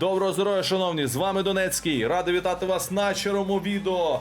Доброго здоров'я, шановні! З вами Донецький. Радий вітати вас на черому відео.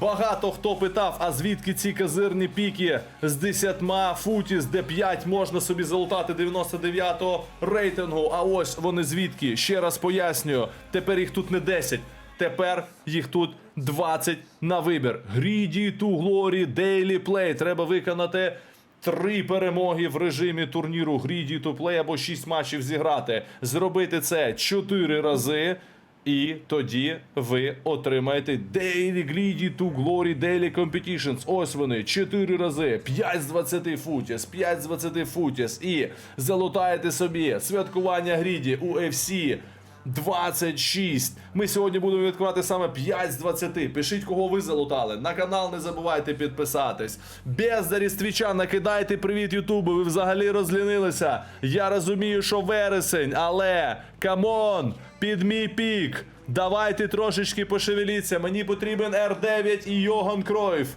Багато хто питав, а звідки ці казирні піки з 10 футіс, де 5 можна собі залутати 99-го рейтингу. А ось вони звідки. Ще раз пояснюю. Тепер їх тут не 10. Тепер їх тут 20 на вибір. Greedy to Glory Daily Play. Треба виконати Три перемоги в режимі турніру to Play або 6 матчів зіграти. Зробити це 4 рази. І тоді ви отримаєте Daily Greedy to Glory Daily Competitions. Ось вони 4 рази, 5 з 20 футіс, 5 з 20 футіс. І залутаєте собі святкування Гріді у FC 26. Ми сьогодні будемо відкривати саме 5 з 20. Пишіть, кого ви залутали. На канал не забувайте підписатись. Бездарі з накидайте привіт Ютубу. Ви взагалі розлінилися. Я розумію, що вересень, але камон, під мій пік. Давайте трошечки пошевеліться. Мені потрібен R9 і Йоган Кройф.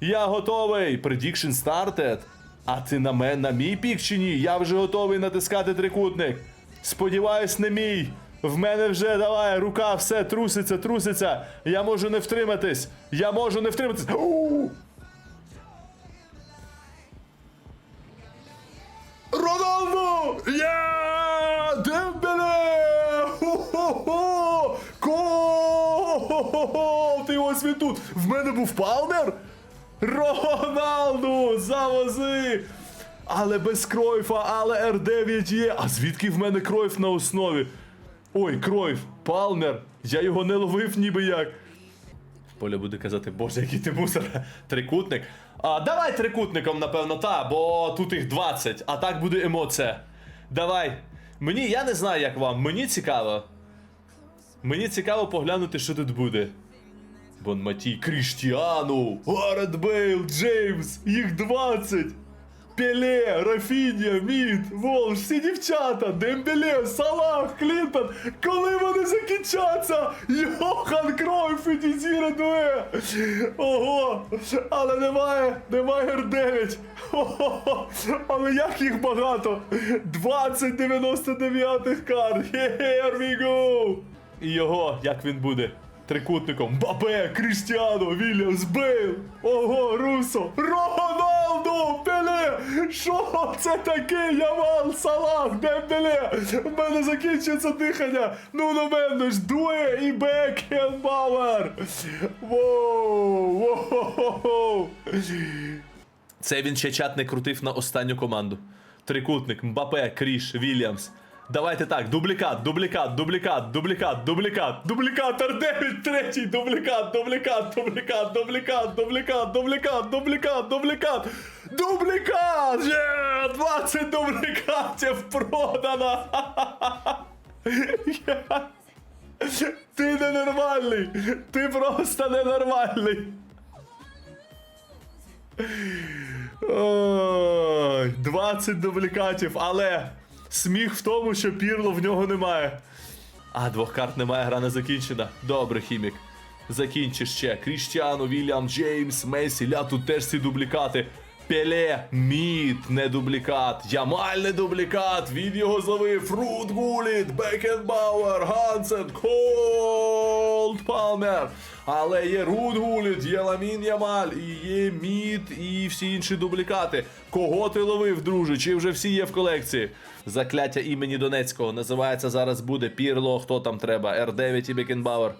Я готовий. Prediction started. А ти на мене на мій пік чи ні? Я вже готовий натискати трикутник. Сподіваюсь, не мій. В мене вже давай, рука, все труситься, труситься. Я можу не втриматись. Я можу не втриматись. Роналду! Я! Дембеле! Хо-хо-хо! Ко! Ти ось він тут! В мене був палмер? Роналду! Завози! Але без Кройфа, але R9 є. А звідки в мене Кройф на основі? Ой, Кройф, Палмер. Я його не ловив ніби як. Поля буде казати, боже, який ти мусор. Трикутник. А, давай трикутником, напевно, та, бо тут їх 20, а так буде емоція. Давай. Мені, я не знаю, як вам. Мені цікаво. Мені цікаво поглянути, що тут буде. Бон Матій, Кріштіану, Гаррет Бейл, Джеймс, їх 20. Пеле, Рафінія, Мід, Волш, всі дівчата, Дембеле, Салах, Клінтон, коли вони закінчаться? Йохан Кройф і Дізіре Дуе. Ого, але немає, немає Р9. Хо-хо-хо. Але як їх багато? 20 99 карт. Here we go. І його, як він буде? Трикутником Бабе, Крістіано, Вільямс, Бейл, Ого, Русо, Роналду! Що це таке? Ямал, Салах, Дембеле! В мене закінчується дихання! Ну на мене ж дує і Бекенбауер! Воу! Воу! Це він ще чат не крутив на останню команду. Трикутник, Мбапе, Кріш, Вільямс. Давайте так, дублікат, дублікат, дублікат, дублікат, дублікат, дублікат, Р9, третій, дублікат, дублікат, дублікат, дублікат, дублікат, дублікат, дублікат, дублікат, дублікат! Є! 20 дублікатів продано! Ти ненормальний! Ти просто ненормальний! Ой, 20 дублікатів, але сміх в тому, що пірло в нього немає. А, двох карт немає, гра не закінчена. Добре, хімік. Закінчиш ще. Кріштіану, Вільям, Джеймс, Месі, ля тут теж ці дублікати. Пеле, Мід, не дублікат, Ямаль не дублікат, він його зловив, Фрут Гуліт, Бекенбауер, Гансен, Колд Палмер. Але є Руд Гуліт, є Ламін Ямаль, і є Мід, і всі інші дублікати. Кого ти ловив, друже? Чи вже всі є в колекції? Закляття імені Донецького називається зараз буде Пірло, хто там треба, Р9 і Бекенбауер.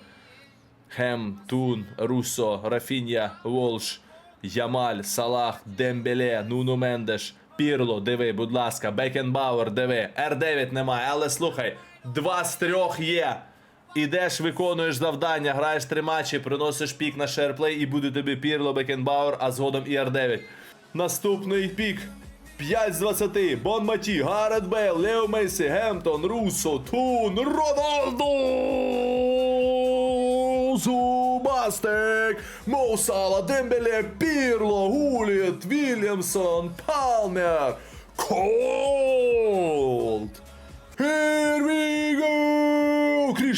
Хем, Тун, Руссо, Рафінія, Волш, Ямаль, Салах, Дембеле, Нуно Мендеш, Пірло, диви, будь ласка, Бекенбауер, диви. Р9 немає, але слухай, два з трьох є. Ідеш, виконуєш завдання, граєш три матчі, приносиш пік на шерплей і буде тобі Пірло, Бекенбауер, а згодом і Р9. Наступний пік. 5 з 20. Бон Маті, Гаррет Бейл, Лео Месі, Гемптон, Руссо, Тун, Роналду! Зубастик, Моусала, Дембеле, Пірло, Гуліт, Вільямсон, Палмер, Колд. Here we go!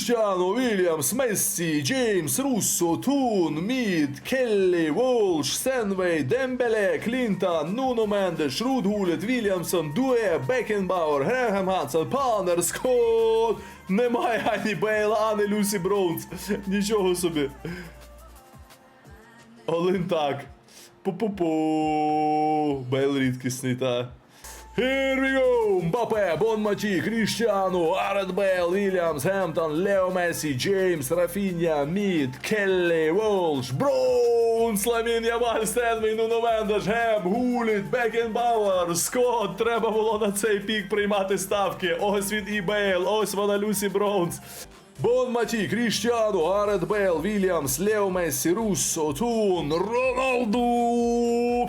Кріштіану, Вільямс, Мессі, Джеймс, Руссо, Тун, Мід, Келлі, Волш, Сенвей, Дембеле, Клінтон, Нуно Мендеш, Руд Гулет, Вільямсон, Дуе, Бекенбауер, Грегем Хансен, Палмер, Скотт. Немає ані Бейла, ані Люсі Броунс. Нічого собі. Олин так. Пу-пу-пу. Бейл рідкісний, та. Here we go! Мбапе, Бон Маті, Кріштіану, Арет Бейл, Вільямс, Гемптон, Лео Месі, Джеймс, Рафіння, Мід, Келлі, Волш, Броунс, Ламін Ямаль, Стенвей, Нуно Мендеш, Гем, Гуліт, Бекенбауер, Скотт. Треба було на цей пік приймати ставки. Ось він і Бейл, ось вона Люсі Броунс. Бон Маті, Кріштіану, Гарет Бейл, Вільямс, Лео Мессі, Руссо, Тун, Роналду,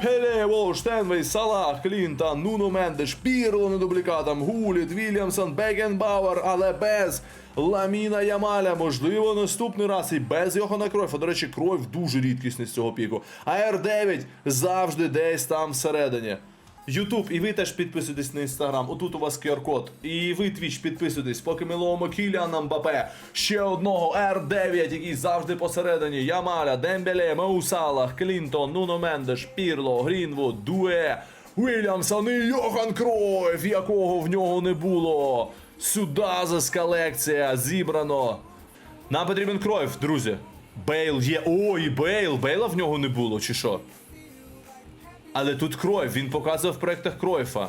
Пеле, Волш, Стенвей, Салах, Клінтон, Нуно Мендеш, Пірло на дублікатам, Гуліт, Вільямсон, Бекенбауер, але без Ламіна Ямаля. Можливо, наступний раз і без Йохана Кройфа. До речі, Кройф дуже рідкісний з цього піку. А Р9 завжди десь там всередині. Ютуб, і ви теж підписуйтесь на інстаграм. Отут у вас QR-код. І ви твіч підписуйтесь, поки ми ловимо Кіліана Мбапе. Ще одного R9, який завжди посередині. Ямаля, Дембеле, Маусалах, Клінтон, Нуно Мендеш, Пірло, Грінвуд, Дуе, Вільямсон і Йохан Кройф, якого в нього не було. Судазас колекція зібрано. Нам потрібен Кройф, друзі. Бейл є. Ой, Бейл. Бейла в нього не було, чи що? Але тут Кройф, він показував в проєктах Кройфа.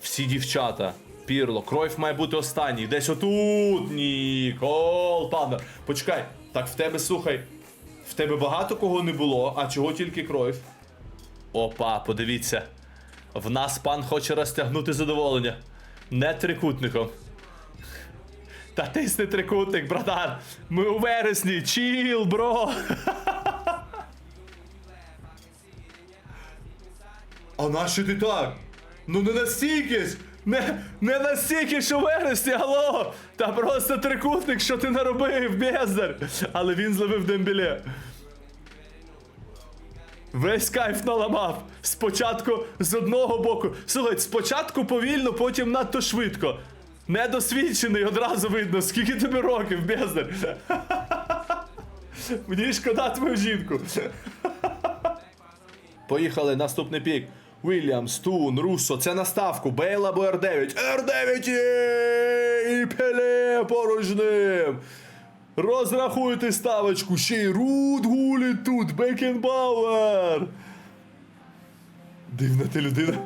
Всі дівчата. Пірло, Кройф має бути останній. Десь отут. Ні, Кол Палмер. Почекай, так в тебе слухай. В тебе багато кого не було, а чого тільки Кройф? Опа, подивіться. В нас пан хоче розтягнути задоволення. Не трикутником. Та тисни трикутник, братан. Ми у вересні. Чіл, бро. А нащо ти так? Ну не настільки ж! Не, не настільки, що вересні, алло! Та просто трикутник, що ти наробив, бездар! Але він зловив дембіле. Весь кайф наламав. Спочатку з одного боку. Слухай, спочатку повільно, потім надто швидко. Недосвідчений, одразу видно, скільки тобі років, бездар. Мені шкода твою жінку. Поїхали, наступний пік. Вільямс, Тун, Руссо, це на ставку. Бейл або Р9. Р9! І Пеле поруч ним. Розрахуйте ставочку. Ще й Руд гулить тут. Бекенбауер. Дивна ти людина.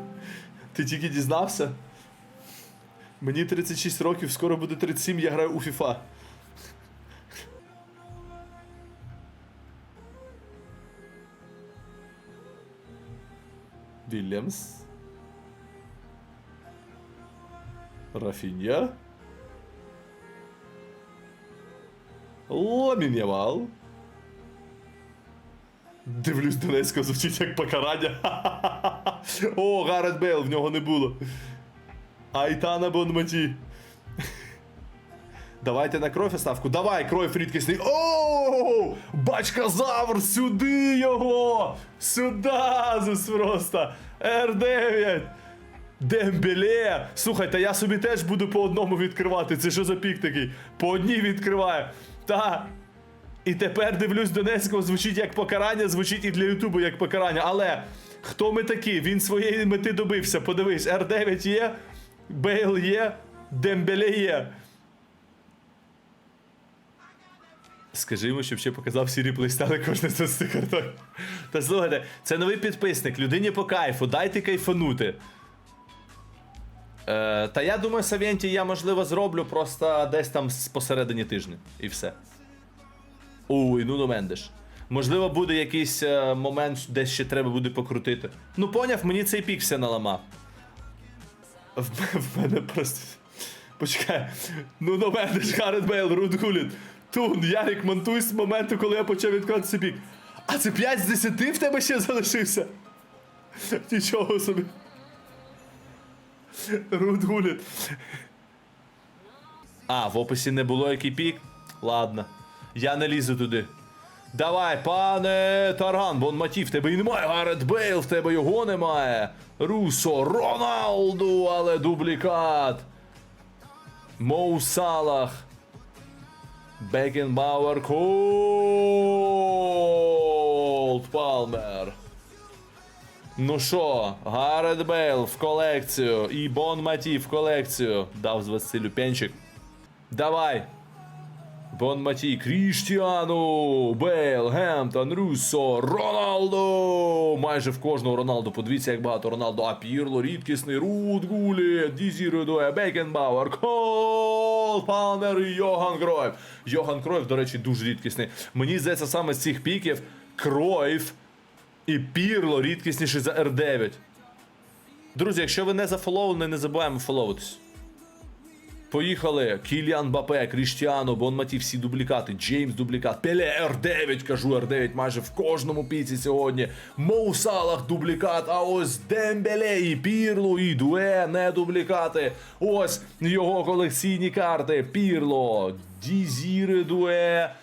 Ти тільки дізнався? Мені 36 років, скоро буде 37, я граю у FIFA. Вільямс. Рафінья. Ламін Ямал. Дивлюсь, Донецько звучить як покарання. О, Гарет Бейл, в нього не було. Айтана Бонматі. Давайте на кров ставку. Давай, кров рідкісний. Оу! Бачказавр! Сюди його! Сюда! просто! Р9! Дембеле! Слухай, та я собі теж буду по одному відкривати. Це що за пік такий? По одній відкриваю. Та. І тепер дивлюсь Донецького, звучить як покарання, звучить і для Ютубу як покарання. Але хто ми такі? Він своєї мети добився. Подивись, Р9 є, Бейл є, Дембеле є. Скажи йому, щоб ще показав всі реплей стали кожен з цих карток. Та слухайте, це новий підписник, людині по кайфу, дайте кайфанути. Е, та я думаю, Савєнті я можливо зроблю просто десь там посередині тижня. І все. Ой, ну Мендеш. Можливо, буде якийсь е, момент, де ще треба буде покрутити. Ну, поняв, мені цей пік все наламав. В, в мене просто. Почекай. Ну, Мендеш, Гаррет Бейл, Руд Гуліт. Тун, Ярик, монтуй з моменту, коли я почав відкривати цей пік. А це 5 з 10 в тебе ще залишився? Нічого собі. Руд Гуліт. А, в описі не було який пік? Ладно. Я не лізу туди. Давай, пане Тарган, Бон Маті, в тебе і немає. Гарет Бейл, в тебе його немає. Русо, Роналду, але дублікат. Моу Салах. Бекенбауер, Колд Палмер. Ну що, Гаррет Бейл в колекцію і Бон Маті в колекцію. Дав з Василю пенчик. Давай. Бон Маті, Кріштіану, Бейл, Гемптон, Руссо, Роналдо. Майже в кожного Роналду. Подивіться, як багато Роналду. А Пірло, рідкісний, Рут Гулі, Дізі Бекенбауер, Кол, Палмер і Йоган Кройф. Йоган Кройф, до речі, дуже рідкісний. Мені здається, саме з цих піків Кройф і Пірло рідкісніший за R9. Друзі, якщо ви не зафоловені, не забуваємо фоловитись. Поїхали. Кіліан Бапе, Кріштіано, Бонматі, всі дублікати. Джеймс дублікат. Пеле R9, кажу R9 майже в кожному піці сьогодні. Моу Салах дублікат. А ось Дембеле і Пірло, і Дуе не дублікати. Ось його колекційні карти. Пірло, Дізіре Дуе.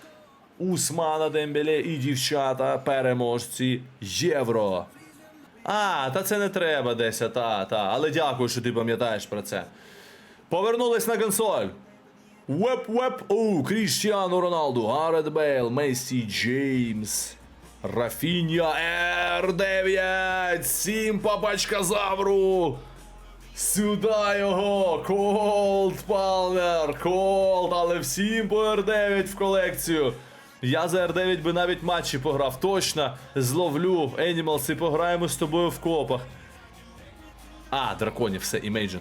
Усмана Дембеле і дівчата, переможці Євро. А, та це не треба десь, а, та, та. Але дякую, що ти пам'ятаєш про це. Повернулись на консоль. Веп-веп. У, Кріштіану Роналду, Гаррет Бейл, Месі Джеймс. Рафінья Р9. Сім папачка Завру. Сюда його! Колд Палмер! Колд, але всім по R9 в колекцію. Я за R9 би навіть матчі пограв. Точно зловлю Animals і пограємо з тобою в копах. А, драконів, все, Imagine.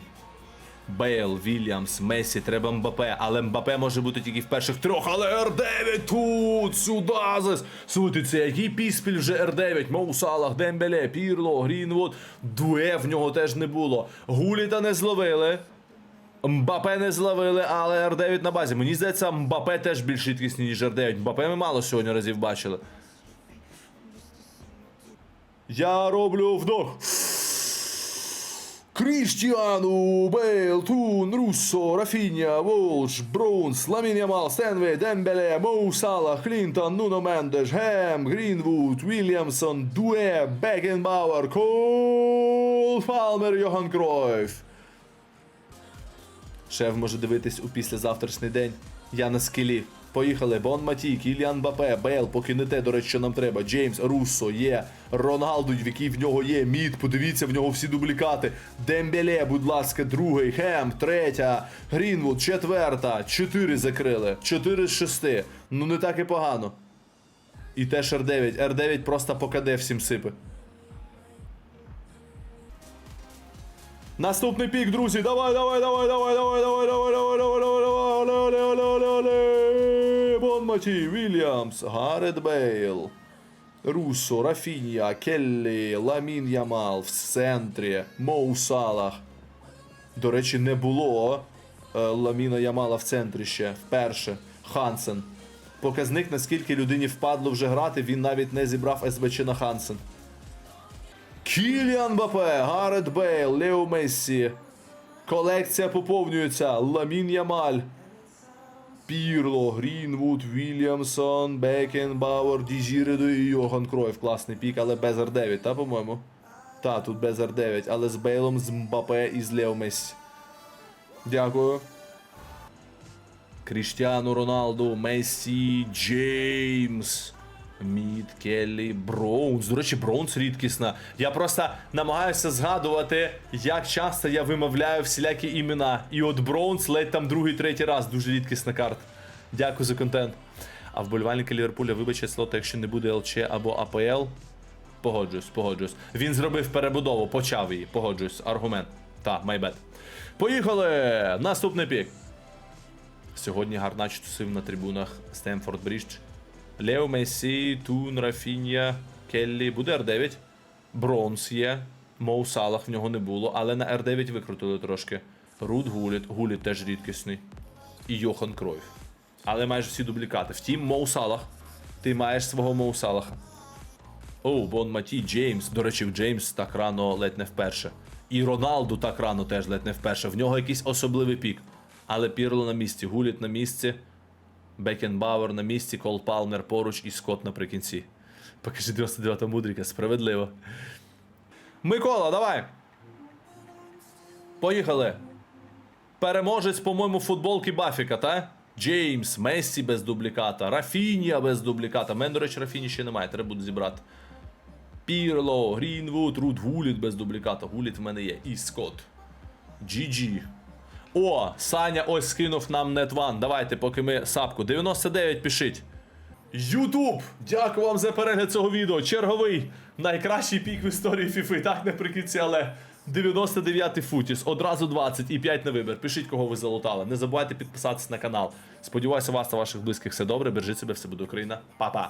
Бейл, Вільямс, Месі, треба Мбапе, але Мбапе може бути тільки в перших трьох, але Р9 тут, сюди зас. Слухайте, це який піспіль вже Р9, Моу Салах, Дембеле, Пірло, Грінвуд, Дуе в нього теж не було. Гуліта не зловили. Мбапе не зловили, але Р9 на базі. Мені здається, Мбапе теж більш рідкісний, ніж Р9. Мбапе ми мало сьогодні разів бачили. Я роблю вдох. Кріштіану, Бейл, Тун, Руссо, Рафіння, Волш, Броунс, Ламін Ямал, Стенвей, Дембеле, Моу Клінтон, Нуно Мендеш, Гем, Грінвуд, Вільямсон, Дуе, Бекенбауер, Кол, Палмер, Йохан Кройф. Шеф може дивитись у післязавтрашній день. Я на скелі. Поїхали. Бон Маті, Кіліан Бапе, Бейл, поки не те, до речі, що нам треба. Джеймс, Руссо, є. Роналду, який в нього є. Мід, подивіться, в нього всі дублікати. Дембеле, будь ласка, другий. Хем, третя. Грінвуд, четверта. Чотири закрили. Чотири з шести. Ну не так і погано. І теж R9. R9 просто по КД всім сипе. Наступний пік, друзі. Давай, давай, давай, давай, давай, давай, давай, давай, давай, давай, давай, давай, давай, давай, давай, давай. Вільямс, Гарет Бейл, Руссо, Рафінія, Келлі, Ламін Ямал в центрі, Моу Салах. До речі, не було е, Ламіна Ямала в центрі ще вперше. Хансен. Показник, наскільки людині впадло вже грати, він навіть не зібрав СБЧ на Хансен. Кіліан Бапе, Гарет Бейл, Лео Мессі. Колекція поповнюється. Ламін Ямаль. Пірло, Грінвуд, Вільямсон, Бекенбауер, Дізіредо і Йоган Кройф. Класний пік, але без Р9, та, по-моєму? Та, тут без Р9, але з Бейлом, з Мбапе і з Лео. Дякую. Кріштіану Роналду, Месі, Джеймс. Мід, Келлі, Броунс. До речі, Броунс рідкісна. Я просто намагаюся згадувати, як часто я вимовляю всілякі імена. І от Броунс ледь там другий, третій раз. Дуже рідкісна карта. Дякую за контент. А вболівальники Ліверпуля вибачать слота, якщо не буде ЛЧ або АПЛ. Погоджуюсь, погоджуюсь. Він зробив перебудову, почав її. Погоджуюсь. Аргумент. Та, майбет. Поїхали! Наступний пік. Сьогодні Гарнач тусив на трибунах Стемфорд Брідж. Лео Месі, Тун, Рафінія, Келлі. Буде R9. Бронз є. Моу Салах в нього не було, але на R9 викрутили трошки. Руд Гуліт. Гуліт теж рідкісний. І Йохан Кройф. Але майже всі дублікати. Втім, Моу Салах. Ти маєш свого Моу Салаха. Оу, Бон Маті, Джеймс. До речі, в Джеймс так рано ледь не вперше. І Роналду так рано теж ледь не вперше. В нього якийсь особливий пік. Але Пірло на місці, Гуліт на місці. Бекенбауер на місці, Кол Палмер поруч і Скотт наприкінці. Покажи 99-та мудріка, справедливо. Микола, давай. Поїхали. Переможець, по-моєму, футболки Бафіка, та? Джеймс, Мессі без дубліката, Рафінія без дубліката. У мене, до речі, Рафіні ще немає, треба буде зібрати. Пірло, Грінвуд, Рут Гуліт без дубліката. Гуліт в мене є. І Скотт. GG. О, Саня ось скинув нам Net Давайте, поки ми сапку. 99 пишіть. Ютуб! Дякую вам за перегляд цього відео. Черговий найкращий пік в історії FIFA. Так наприкінці, але 99 футіс, одразу 20 і 5 на вибір. Пишіть, кого ви залутали. Не забувайте підписатися на канал. Сподіваюся, у вас та ваших близьких все добре. Бережіть себе, все буде Україна. Па-па!